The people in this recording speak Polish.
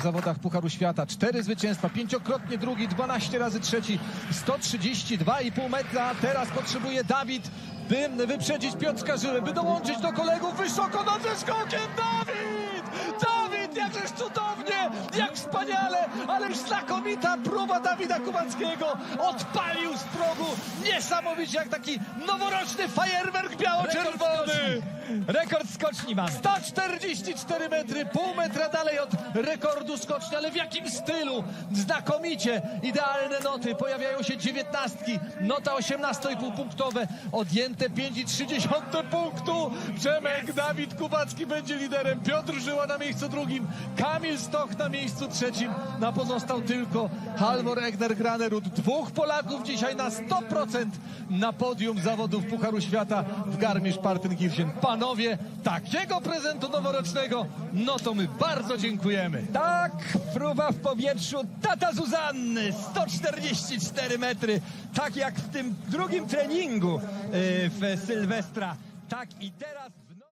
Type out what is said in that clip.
W zawodach Pucharu Świata. Cztery zwycięstwa, pięciokrotnie drugi, 12 razy trzeci, 132,5 metra. Teraz potrzebuje Dawid, by wyprzedzić Piotrka Żyłę, by dołączyć do kolegów wysoko nad zeskokiem. Dawid! Dawid, jakżeż cudownie, jak wspaniale, ależ znakomita próba Dawida Kubackiego. Odpalił z progu niesamowicie, jak taki noworoczny fajerwerk biało-czerwony. Rekord skoczni mamy. 144 metry, pół metra dalej od rekordu skoczni, ale w jakim stylu? Znakomicie, idealne noty, pojawiają się dziewiętnastki, nota 18,5 punktowe, odjęte 5,3 punktu. Przemek Dawid Kubacki będzie liderem, Piotr Żyła na miejscu drugim, Kamil Stoch na miejscu trzecim, na pozostał tylko Halvor Egner Granerud. Dwóch Polaków dzisiaj na 100% na podium zawodów Pucharu Świata w Garmisch-Partenkirchen. Panowie, takiego prezentu noworocznego, no to my bardzo dziękujemy. Tak, fruwa w powietrzu, tata Zuzanny, 144 metry, tak jak w tym drugim treningu yy, w Sylwestra. Tak i teraz...